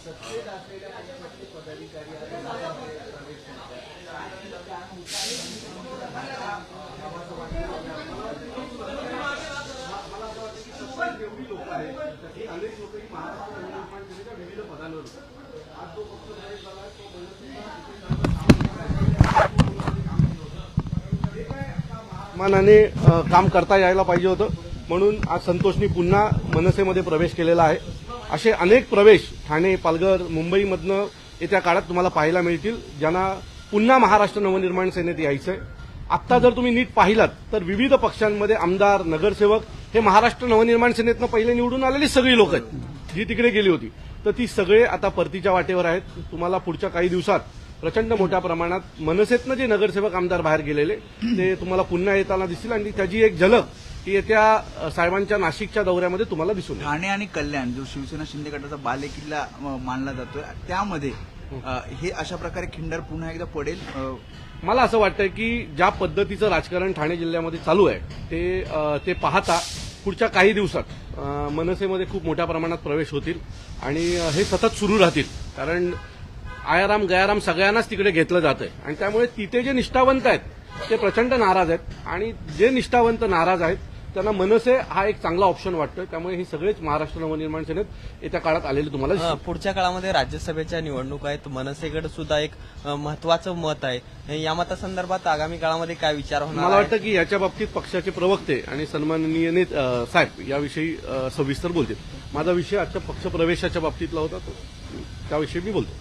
सत्तेत असलेल्या पक्षाचे मला असं वाटतं की सत्ता एवढी लोक आहेत अनेक लोक ही महाराष्ट्र नवनिर्माण सेनेच्या विविध पदांवर होतात मानाने काम करता यायला पाहिजे होतं. म्हणून आज संतोषनी पुन्हा मनसेमध्ये प्रवेश केलेला आहे. असे अनेक प्रवेश ठाणे पालघर मुंबईमधनं येत्या काळात तुम्हाला पाहायला मिळतील ज्यांना पुन्हा महाराष्ट्र नवनिर्माण सेनेत यायचंय. आत्ता जर तुम्ही नीट पाहिलात तर विविध पक्षांमध्ये आमदार नगरसेवक हे महाराष्ट्र नवनिर्माण सेनेतनं पहिले निवडून आलेली सगळी लोक आहेत जी तिकडे गेली होती. तर ती सगळे आता परतीच्या वाटेवर आहेत. तुम्हाला पुढच्या काही दिवसात प्रचंड मोठ्या प्रमाणात मनसेतनं जे नगरसेवक आमदार बाहेर गेलेले ते तुम्हाला पुन्हा येताना दिसतील आणि त्याची एक झलक ही येत्या साहेबांच्या नाशिकच्या दौऱ्यामध्ये तुम्हाला दिसून ठाणे आणि कल्याण जो शिवसेना शिंदे गटाचा बालेकिल्ला मानला जातोय त्यामध्ये अ, हे अशा प्रकारे खिंडर पुन्हा एकदा पडेल मला असं वाटतंय की ज्या पद्धतीचं राजकारण ठाणे जिल्ह्यामध्ये चालू आहे ते ते पाहता पुढच्या काही दिवसात मनसेमध्ये खूप मोठ्या प्रमाणात प्रवेश होतील आणि हे सतत सुरू राहतील. कारण आयाराम गयाराम सगळ्यांनाच तिकडे घेतलं जात आहे आणि त्यामुळे तिथे जे निष्ठावंत आहेत ते प्रचंड नाराज आहेत. आणि जे निष्ठावंत नाराज आहेत त्यांना मनसे हा एक चांगला ऑप्शन वाटतोय. त्यामुळे हे सगळेच महाराष्ट्र नवनिर्माण सेनेत येत्या काळात आलेले तुम्हाला पुढच्या काळामध्ये राज्यसभेच्या निवडणूक आहेत. मनसेकडे सुद्धा एक महत्वाचं मत आहे. या मतासंदर्भात आगामी काळामध्ये काय विचार होणार मला? वाटतं की याच्या बाबतीत पक्षाचे प्रवक्ते आणि सन्माननीय साहेब याविषयी सविस्तर बोलतील. माझा विषय आजच्या पक्ष प्रवेशाच्या बाबतीतला होता. तो त्याविषयी मी बोलतो.